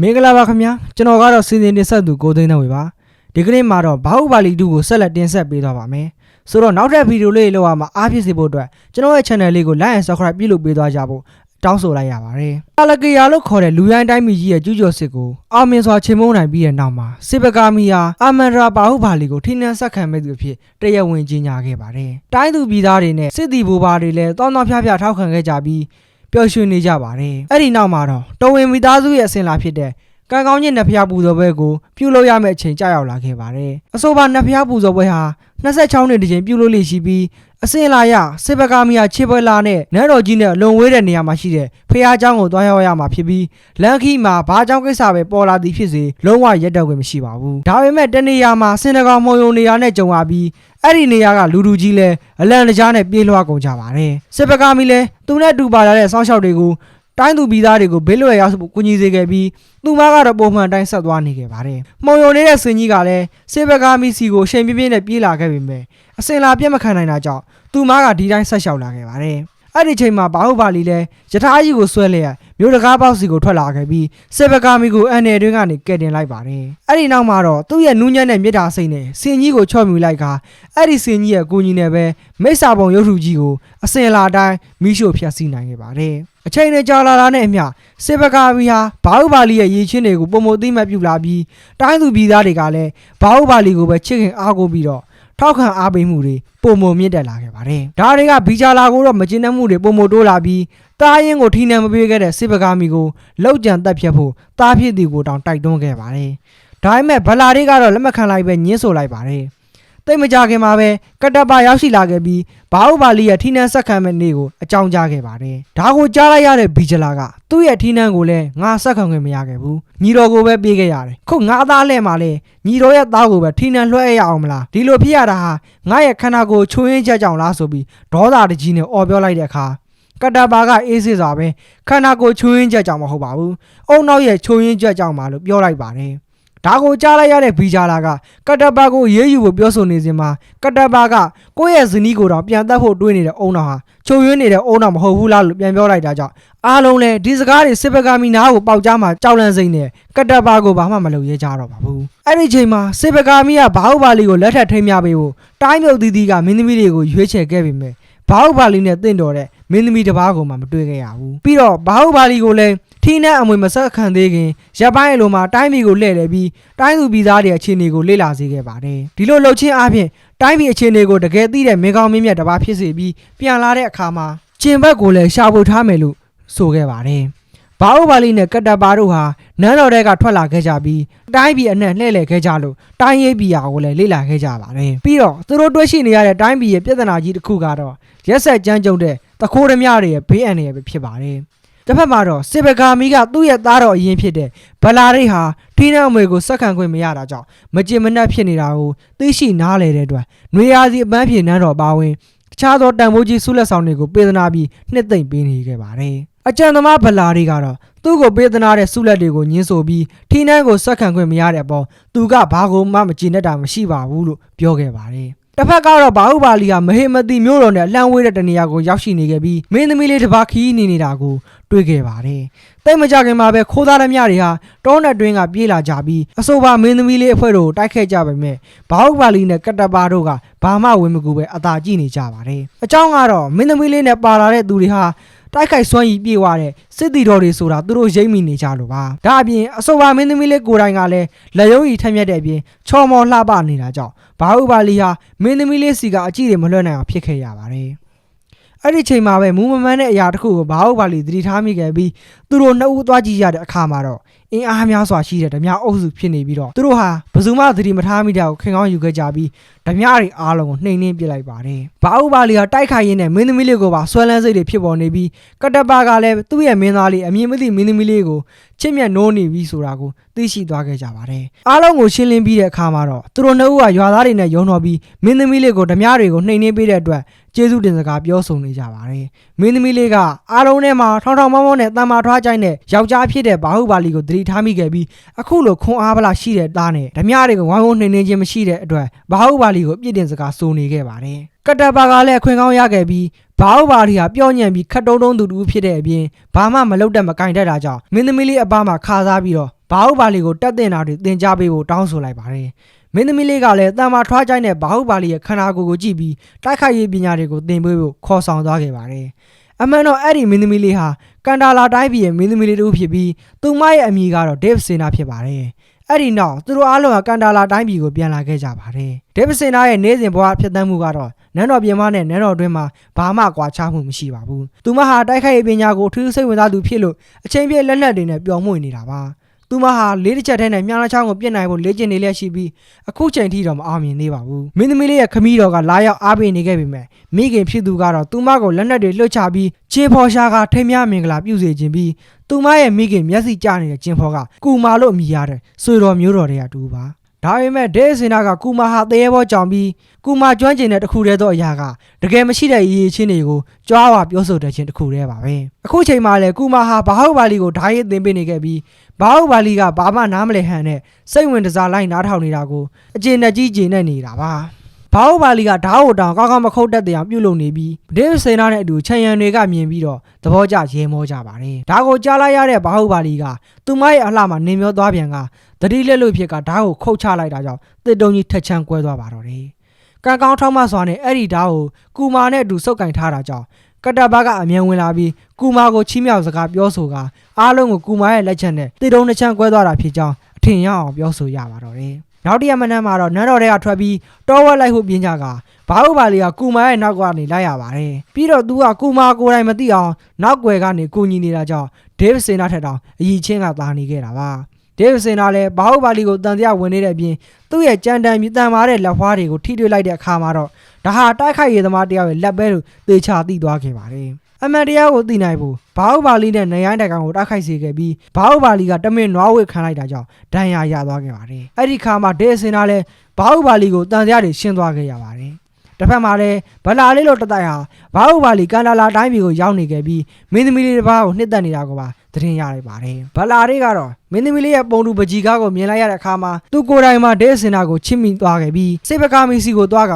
မင်္ဂလာပါခင်ဗျာကျွန်တော်ကတော့စီစဉ်တင်ဆက်သူကိုသိန်းတော်ဝေပါဒီကနေ့မှာတော့ဘာဟုပါလီ2ကိုဆက်လက်တင်ဆက်ပေးသွားပါမယ်ဆိုတော့နောက်ထပ်ဗီဒီယိုလေးလောက်အောင်အားဖြစ်စေဖို့အတွက်ကျွန်တော်ရဲ့ channel လေးကို like and subscribe ပြုလုပ်ပေးသွားကြဖို့တောင်းဆိုလိုက်ရပါတယ်အလကီယာလို့ခေါ်တဲ့လူရိုင်းတိုင်းပြည်ကြီးရဲ့ကျူးကျော်စစ်ကိုအောင်မြင်စွာချေမှုန်းနိုင်ပြီးတဲ့နောက်မှာစစ်ပကာမီယာအာမန်ဒရာဘာဟုပါလီကိုထိနှက်ဆက်ခံမဲ့သူအဖြစ်တရားဝင်ကြီးညာခဲ့ပါတယ်တိုင်းသူပြည်သားတွေနဲ့စစ်တီဘိုးဘာတွေလည်းတောင်းတောင်းဖျားဖျားထောက်ခံခဲ့ကြပြီး ပျော်ရွှင်နေကြပါတယ်အဲ့ဒီနောက်မှာတော့တော်ဝင်မိသားစုရဲ့အစဉ်လာဖြစ်တဲ့ ကံကောင်းညစ်နှစ်ဖျားပူဇော်ပွဲကိုပြုလုပ်ရမယ့်အချိန်ကြာရောက်လာခဲ့ပါတယ်။အဆိုပါနှစ်ဖျားပူဇော်ပွဲဟာ26နှစ်တကြိမ်ပြုလုပ်လိမ့်ရှိပြီးအစင်လာရစေဘကာမီယာခြေပွဲလာနဲ့နန်းတော်ကြီးနဲ့လုံဝေးတဲ့နေရာမှာရှိတဲ့ဖျားเจ้าကိုတွားရောက်ရမှာဖြစ်ပြီးလန်ခီမှာဘာเจ้าကိစ္စပဲပေါ်လာသည်ဖြစ်စေလုံးဝရက်တော့ခွင့်မရှိပါဘူး။ဒါပေမဲ့တနေရာမှာစင်တကောင်မှုံယုံနေရာနဲ့ကြုံရပြီး အဲ့ဒီနေရာကလူလူကြီးလဲအလံတကြားနဲ့ပြေးလွှားကုန်ကြပါတယ်။စေဘကာမီလဲသူနဲ့တူပါလာတဲ့စောင်းရှောက်တွေကိုတိုင်းသူပြည်သားတွေကိုဘေးလွယ်ရောက်ကူညီစေခဲ့ပြီးသူမကတော့ပုံမှန်တိုင်းဆက်သွားနေခဲ့ပါတယ်။မှုံယုံနေတဲ့စင်ကြီးကလည်းစေဘကာမီစီကိုချိန်ပြင်းပြင်းနဲ့ပြေးလာခဲ့ပေမဲ့အစင်လာပြတ်မခံနိုင်တာကြောင့်သူမကဒီတိုင်းဆက်လျှောက်လာခဲ့ပါတယ်။ အဲ့ဒီချိန်မှာဘာဟုတ်ပါလီလဲယထာကြီးကိုဆွဲလျက်မြို့တကားပေါက်စီကိုထွက်လာခဲ့ပြီးစေဘကာမီကိုအန်နယ်တွင်းကနေကယ်တင်လိုက်ပါတယ်။အဲ့ဒီနောက်မှာတော့သူ့ရဲ့နူးညံ့တဲ့မြစ်တာစိတ်နဲ့စင်ကြီးကိုချော့မြူလိုက်ခါအဲ့ဒီစင်ကြီးရဲ့ကိုကြီးနဲ့ပဲမိစ္ဆာပုံရုပ်ထုကြီးကိုအစင်လာတိုင်းမိရှို့ဖျက်ဆီးနိုင်ခဲ့ပါတယ်။အချိန်နဲ့ကြာလာတာနဲ့အမျှစေဘကာမီဟာဘာဟုတ်ပါလီရဲ့ရည်ချင်းတွေကိုပုံမသိမှတ်ပြုလာပြီးတိုင်းသူပြည်သားတွေကလည်းဘာဟုတ်ပါလီကိုပဲချစ်ခင်အားကိုးပြီးတော့ ထောက်ခံအားပေးမှုတွေပုံမမြင့်တက်လာခဲ့ပါတယ်။ဒါတွေကဘီဂျာလာကိုတော့မကျဉ်းနှံ့မှုတွေပုံမတိုးလာပြီးတားရင်ကိုထိနှံမပေးခဲ့တဲ့စစ်ပကားမီကိုလောက်ကြံတက်ဖြတ်ဖို့တားဖြစ်သူကိုတောင်တိုက်တွန်းခဲ့ပါတယ်။ဒါပေမဲ့ဗလာတွေကတော့လက်မခံလိုက်ပဲညှင်းဆိုလိုက်ပါတယ်။ တိတ်မကြခင်မှာပဲကတ္တပါရောက်ရှိလာခဲ့ပြီးဘာဥပါလီရဲ့ထိနှံဆက်ခံမဲ့နေ့ကိုအကြောင်းကြားခဲ့ပါတယ်။ဒါကိုကြားလိုက်ရတဲ့ဘီဂျလာကသူ့ရဲ့ထိနှံကိုလည်းငါဆက်ခံခွင့်မရခဲ့ဘူး။ညီတော်ကိုပဲပြေးခဲ့ရတယ်။ခုငါသားလဲမှာလဲညီတော်ရဲ့သားကိုပဲထိနှံလွှဲရအောင်မလား။ဒီလိုဖြစ်ရတာဟာငါရဲ့ခန္ဓာကိုယ်ချိုးရင်းချက်ကြောင့်လားဆိုပြီးဒေါသတကြီးနဲ့អော်ပြောလိုက်တဲ့အခါကတ္တပါကအေးစစ်စွာပဲခန္ဓာကိုယ်ချိုးရင်းချက်ကြောင့်မဟုတ်ပါဘူး။အုံနောက်ရဲ့ချိုးရင်းချက်ကြောင့်ပါလို့ပြောလိုက်ပါတယ်။ ဒါကိုကြားလိုက်ရတဲ့ဘီဂျာလာကကတ္တပါကိုရေးယူဖို့ပြောဆိုနေစဉ်မှာကတ္တပါကကိုယ့်ရဲ့ဇနီးကိုတော့ပြန်တက်ဖို့တွေးနေတဲ့အုံနောက်ဟာချိုးရင်းနေတဲ့အုံနောက်မဟုတ်ဘူးလားလို့ပြန်ပြောလိုက်တာကြောင့်အားလုံးလည်းဒီစကားတွေစစ်ပကမီနာကိုပေါက်ကြားမှာကြောက်လန့်စိမ့်နေကတ္တပါကိုဘာမှမလုပ်ရဲကြတော့ပါဘူးအဲ့ဒီချိန်မှာစစ်ပကမီကဘာဟုတ်ပါလီကိုလက်ထပ်ထိမ်းမြပေးဖို့တိုင်းမြုပ်သီးသီးကမင်းသမီးတွေကိုရွေးချယ်ခဲ့ပေမဲ့ဘာဟုတ်ပါလီနဲ့တင့်တော်တဲ့ မင်းသမီးတစ်ပါးကိုမှမတွေ့ခဲ့ရဘူးပြီးတော့ဘာဟုတ်ပါလီကိုလည်းထီးနဲ့အမွေမဆက်ခံသေးခင်ရပ်ပိုင်းအလိုမှာတိုင်းပြည်ကိုလှည့်လည်ပြီးတိုင်းသူပြည်သားတွေအခြေအနေကိုလေ့လာစေခဲ့ပါတယ်ဒီလိုလှုပ်ချင်းအပြင်တိုင်းပြည်အခြေအနေကိုတကယ်သိတဲ့မင်းကောင်းမင်းမြတ်တစ်ပါးဖြစ်စေပြီးပြန်လာတဲ့အခါမှာကျင်ဘက်ကိုလည်းရှာဖွေထားမယ်လို့ဆိုခဲ့ပါတယ်ဘာအိုဘာလီနဲ့ကတ္တပါတို့ဟာနန်းတော်တဲကထွက်လာခဲ့ကြပြီးတိုင်းပြည်အနှံ့လှည့်လည်ခဲ့ကြလို့တိုင်းရေးပြည်ရာကိုလည်းလေ့လာခဲ့ကြပါတယ်ပြီးတော့သူတို့တွေ့ရှိနေရတဲ့တိုင်းပြည်ရဲ့ပြဿနာကြီးတစ်ခုကတော့ရက်ဆက်ကြမ်းကြုတ်တဲ့ တခိုးဓမြတွေရဲ့ဘေးအန္တရာယ်ပဲဖြစ်ပါတယ်တစ်ဖက်မှာတော့စစ်ဘကာမီကသူ့ရဲ့သားတော်အရင်ဖြစ်တဲ့ဗလာရိတ်ဟာထိနှောက်မွေကိုစက္ကန့်ခွင့်မရတာကြောင့်မကြင်မနှက်ဖြစ်နေတာကိုသိရှိနားလေတဲ့အတွက်နွေရာသီအပန်းဖြေနန်းတော်ပါဝင်တခြားသောတန်ဖိုးကြီးဆုလက်ဆောင်တွေကိုပေးသနာပြီးနှစ်သိမ့်ပေးနေခဲ့ပါတယ်။အကြံသမားဗလာရိတ်ကတော့သူ့ကိုပေးသနာတဲ့ဆုလက်တွေကိုညှင်းဆိုပြီးထိနှန်းကိုစက္ကန့်ခွင့်မရတဲ့အပေါ်သူကဘာကိုမှမကြည်နဲ့တာမရှိပါဘူးလို့ပြောခဲ့ပါတယ်။ တစ်ဖက်ကတော့ဘာဟုပါလီကမဟေမတိမျိုးတော်နဲ့လှမ်းဝေးတဲ့တနေရာကိုရောက်ရှိနေခဲ့ပြီးမင်းသမီးလေးတစ်ပါးခီးနေနေတာကိုတွေ့ခဲ့ပါတယ်။တိတ်မကြခင်မှာပဲခိုးသားသမျှတွေဟာတောနဲ့တွင်းကပြေးလာကြပြီးအဆိုပါမင်းသမီးလေးအဖွဲ့တို့တိုက်ခဲ့ကြပေမဲ့ဘာဟုပါလီနဲ့ကတ္တပါတို့ကဘာမှဝင်မကူပဲအသာကြည့်နေကြပါတယ်။အကြောင်းကတော့မင်းသမီးလေးနဲ့ပါလာတဲ့သူတွေဟာ တိုက်ခိုက်စွမ်းရည်ပြေဝတဲ့စစ်တီတော်တွေဆိုတာသူတို့ရိပ်မိနေကြလို့ပါဒါအပြင်အဆိုပါမင်းသမီးလေးကိုယ်တိုင်ကလည်းလက်ရုံးကြီးထက်မြက်တဲ့အပြင်ချော်မော်လှပနေတာကြောင့်ဘာဥပါလီဟာမင်းသမီးလေးစီကအကြည့်တွေမလွှတ်နိုင်အောင်ဖြစ်ခဲ့ရပါတယ်အဲ့ဒီချိန်မှာပဲမူးမမှန်းတဲ့အရာတစ်ခုကိုဘာဟုတ်ပါလီသတိထားမိခဲ့ပြီးသူတို့နှစ်ဦးသွားကြည့်ရတဲ့အခါမှာတော့အင်းအားများစွာရှိတဲ့ဓမြအုပ်စုဖြစ်နေပြီးတော့သူတို့ဟာဘယ်သူမှသတိမထားမိတာကိုခင်ကောင်းယူခဲ့ကြပြီးဓမြတွေအားလုံးကိုနှိမ်နှင်းပစ်လိုက်ပါတယ်။ဘာဥပါလီကတိုက်ခိုက်ရင်းနဲ့မင်းသမီးလေးကိုပါဆွဲလန်းစိတ်တွေဖြစ်ပေါ်နေပြီးကတ္တပါကလည်းသူ့ရဲ့မင်းသားလေးအမြင်မသိမင်းသမီးလေးကိုချစ်မြတ်နိုးနေပြီဆိုတာကိုသိရှိသွားခဲ့ကြပါတယ်။အားလုံးကိုရှင်းလင်းပြီးတဲ့အခါမှာတော့သူတို့နှစ်ဦးကရွာသားတွေနဲ့ယုံတော်ပြီးမင်းသမီးလေးကိုဓမြတွေကိုနှိမ်နှင်းပေးတဲ့အတွက်ကျေးဇူးတင်စကားပြောဆိုနေကြပါတယ်။မင်းသမီးလေးကအားလုံးထဲမှာထောင်ထောင်မောင်းမောင်းနဲ့တန်မာထွားကြိုက်တဲ့ယောက်ျားဖြစ်တဲ့ဘာဟုပါလီကိုသတိထားမိခဲ့ပြီးအခုလိုခွန်အားပလာရှိတဲ့သားနဲ့ဓမြတွေကိုဝိုင်းဝန်းနှိမ်နှင်းခြင်းမရှိတဲ့အတွက်ဘာဟုပါလီကိုအပြစ်တင်စကားဆိုနေခဲ့ပါတယ်။ကတ္တပါကလည်းအခွင့်ကောင်းရခဲ့ပြီးဘာဟုပါလီဟာပြောညံ့ပြီးခတ်တုံးတုံးသူတူဖြစ်တဲ့အပြင်ဘာမှမလုပ်တတ်မကင်တတ်တာကြောင့်မင်းသမီးလေးအပားမှာခါစားပြီးတော့ဘာဟုပါလီကိုတက်တင်တာတွေတင် जा ပေးဖို့တောင်းဆိုလိုက်ပါတယ်မင်းသမီးလေးကလည်းတန်မာထွားကြိုက်တဲ့ဘာဟုပါလီရဲ့ခန္ဓာကိုယ်ကိုကြည့်ပြီးတိုက်ခိုက်ရေးပညာတွေကိုသင်ပေးဖို့ခေါ်ဆောင်သွားခဲ့ပါတယ်အမှန်တော့အဲ့ဒီမင်းသမီးလေးဟာကန်တာလာတိုင်းပြည်ရဲ့မင်းသမီးလေးတူဖြစ်ပြီးသူမရဲ့အမည်ကတော့ဒေးဗစ်စင်နာဖြစ်ပါတယ် အဲ့ဒီနောက်သူတို့အားလုံးကကန်တာလာတိုင်းပြည်ကိုပြန်လာခဲ့ကြပါတယ်ဒေးဗစ်စင်နာရဲ့နေ့စဉ်ဘဝဖြစ်တမ်းမှုကတော့နန်းတော်ပြင်မနဲ့နန်းတော်တွင်းမှာဘာမှကွာခြားမှုမရှိပါဘူးသူမဟာတိုက်ခိုက်ရေးပညာကိုအထူးစိတ်ဝင်စားသူဖြစ်လို့အချိန်ပြည့်လက်လက်တွေနဲ့ပျော်မွေ့နေတာပါ သူမဟာလေးတစ်ချက်တည်းနဲ့မြားလာချောင်းကိုပြစ်နိုင်ဖို့လေ့ကျင့်နေလျက်ရှိပြီးအခုချိန်ထိတော့မအောင်မြင်သေးပါဘူးမင်းသမီးလေးရဲ့ခမီးတော်ကလာရောက်အားပေးနေခဲ့ပေမဲ့မိခင်ဖြစ်သူကတော့သူမကိုလက်နက်တွေလွှတ်ချပြီးကျင်းဖော်ရှားကထိမ်းမြမင်္ဂလာပြုစေခြင်းပြီးသူမရဲ့မိခင်မျက်စိကျနေတဲ့ကျင်းဖော်ကကူမာလို့အမိရတဲ့ဆွေတော်မျိုးတော်တွေကတူပါ ဒါပေမဲ့ဒေးစင်နာကကူမာဟာတရေဘောကြောင်ပြီးကူမာကျွမ်းကျင်တဲ့တစ်ခုတည်းသောအရာကတကယ်မရှိတဲ့ရည်ရည်ချင်းတွေကိုကြွားဝါပြောဆိုတဲ့ချင်းတစ်ခုတည်းပါပဲအခုချိန်မှာလည်းကူမာဟာဘာဟုတ်ပါလီကိုဓာတ်ရည်သင်ပေးနေခဲ့ပြီးဘာဟုတ်ပါလီကဘာမှနားမလည်ဟန်နဲ့စိတ်ဝင်တစားလိုက်နားထောင်နေတာကိုအကျဉ်းနဲ့ကြီးကျဉ်နဲ့နေတာပါဘာဟုတ်ပါလီကဓာတ်ဟိုတောင်ကောင်းကောင်းမခုတ်တတ်တဲ့အောင်ပြုလုပ်နေပြီးဒေးဗစ်စင်နာနဲ့အတူချန်ရန်တွေကမြင်ပြီးတော့သဘောကျရဲမောကြပါတယ်ဒါကိုကြားလိုက်ရတဲ့ဘာဟုတ်ပါလီကသူမရဲ့အလှမှာနေမျောသွားပြန်က တတိလက်လို့ဖြစ်ကဓာတ်ကိုခုတ်ချလိုက်တာကြောင့်တစ်တုံကြီးထက်ချမ်းကွဲသွားပါတော့တယ်ကံကောင်းထောက်မှစွာနဲ့အဲ့ဒီဓာတ်ကိုကူမာနဲ့အတူစုပ်ကင်ထားတာကြောင့်ကတ္တဘကအမြန်ဝင်လာပြီးကူမာကိုချီးမြှောက်စကားပြောဆိုကအားလုံးကိုကူမာရဲ့လက်ချက်နဲ့တစ်တုံတစ်ချမ်းကွဲသွားတာဖြစ်ကြောင်းအထင်ရအောင်ပြောဆိုရပါတော့တယ်နောက်တစ်ရက်မနက်မှာတော့နန်းတော်တွေကထွက်ပြီးတောဝက်လိုက်ဖို့ပြင်းကြကဘာဟုတ်ပါလီကကူမာရဲ့နောက်ကနေလိုက်ရပါတယ်ပြီးတော့သူကကူမာကိုယ်တိုင်မသိအောင်နောက်ွယ်ကနေကူညီနေတာကြောင့်ဒေးဗစ်စင်နာထက်တောင်အကြီးချင်းကသာနေခဲ့တာပါ ဒေးဗစ်စင်နာလည်းဘာဟုတ်ပါလီကိုတန်တရားဝင်နေတဲ့အပြင်သူ့ရဲ့ကြမ်းတမ်းပြီးတန်မာတဲ့လက်ဖွားတွေကိုထိတွေ့လိုက်တဲ့အခါမှာတော့ဒါဟာတိုက်ခိုက်ရေးသမားတယောက်ရဲ့လက်ပဲလို့သေချာသိသွားခဲ့ပါတယ်အမှန်တရားကိုသိနိုင်ဖို့ဘာဟုတ်ပါလီနဲ့နရိုင်းတိုင်ကောင်ကိုတိုက်ခိုက်စေခဲ့ပြီးဘာဟုတ်ပါလီကတမင်နွားဝစ်ခံလိုက်တာကြောင့်ဒဏ်ရာရသွားခဲ့ပါတယ်အဲ့ဒီခါမှာဒေးဗစ်စင်နာလည်းဘာဟုတ်ပါလီကိုတန်တရားတွေရှင်းသွားခဲ့ရပါတယ်တစ်ဖက်မှာလည်းဗလာလေးလိုတတိုက်ဟာဘာဟုတ်ပါလီကန်လာလာတိုင်းပြည်ကိုရောက်နေခဲ့ပြီးမင်းသမီးလေးတစ်ပါးကိုနှစ်သက်နေတာကိုပါ သတင်းရလိုက်ပါတယ်ဗလာလေးကတော့မင်းသမီးလေးရဲ့ပုံတူပကြီးကားကိုမြင်လိုက်ရတဲ့အခါမှာသူကိုယ်တိုင်မှာဒေးစင်နာကိုချစ်မိသွားခဲ့ပြီးစိတ်ပကားမီစီကိုသွားက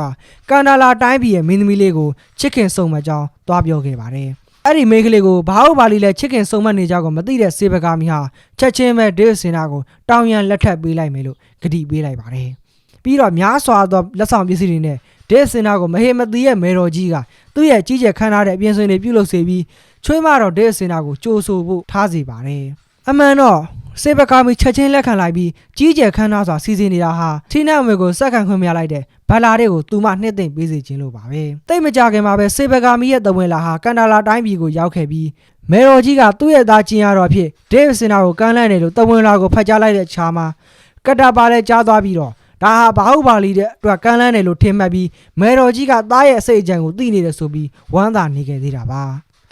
ကန်လာလာတိုင်းပြည်ရဲ့မင်းသမီးလေးကိုချစ်ခင်ဆုံမကြောင်းသွားပြောခဲ့ပါတယ်အဲ့ဒီမိန်းကလေးကိုဘာဟုတ်ပါလီလဲချစ်ခင်ဆုံမနေကြကိုမသိတဲ့စေဘကာမီဟာချက်ချင်းပဲဒေးစင်နာကိုတောင်းရန်လက်ထပ်ပေးလိုက်မယ်လို့ဂတိပေးလိုက်ပါတယ်ပြီးတော့များစွာသောလက်ဆောင်ပစ္စည်းတွေနဲ့ဒေးစင်နာကိုမဟေမသိရဲ့မေတော်ကြီးက သူ့ရဲ့ကြီးကျယ်ခမ်းနားတဲ့အပြင်ဆွေတွေပြုလုပ်စေပြီးချွေးမတော်ဒေးစင်နာကိုကြိုးဆိုဖို့ထားစီပါတယ်အမှန်တော့စေဘကာမီချက်ချင်းလက်ခံလိုက်ပြီးကြီးကျယ်ခမ်းနားစွာစီစဉ်နေတာဟာထိနတ်အမေကိုစက်ခံခွင့်မရလိုက်တဲ့ဘလာတွေကိုသူမနှစ်သိမ့်ပေးစေခြင်းလို့ပါပဲတိတ်မကြခင်မှာပဲစေဘကာမီရဲ့တဝင်လာဟာကန်တာလာတိုင်းပြည်ကိုရောက်ခဲ့ပြီးမေတော်ကြီးကသူ့ရဲ့သားကျင်ရတော်ဖြစ်ဒေးဗစ်စင်နာကိုကမ်းလှမ်းတယ်လို့တဝင်လာကိုဖတ်ကြားလိုက်တဲ့ခြားမှာကတ္တာပါလဲကြားသွားပြီးတော့ ဒါဟာဘာဟုတ်ပါလီတဲ့အတွက်ကမ်းလှမ်းတယ်လို့ထင်မှတ်ပြီးမေတော်ကြီးကသားရဲ့အစိတ်အကြံကိုသိနေတယ်ဆိုပြီးဝမ်းသာနေခဲ့သေးတာပါ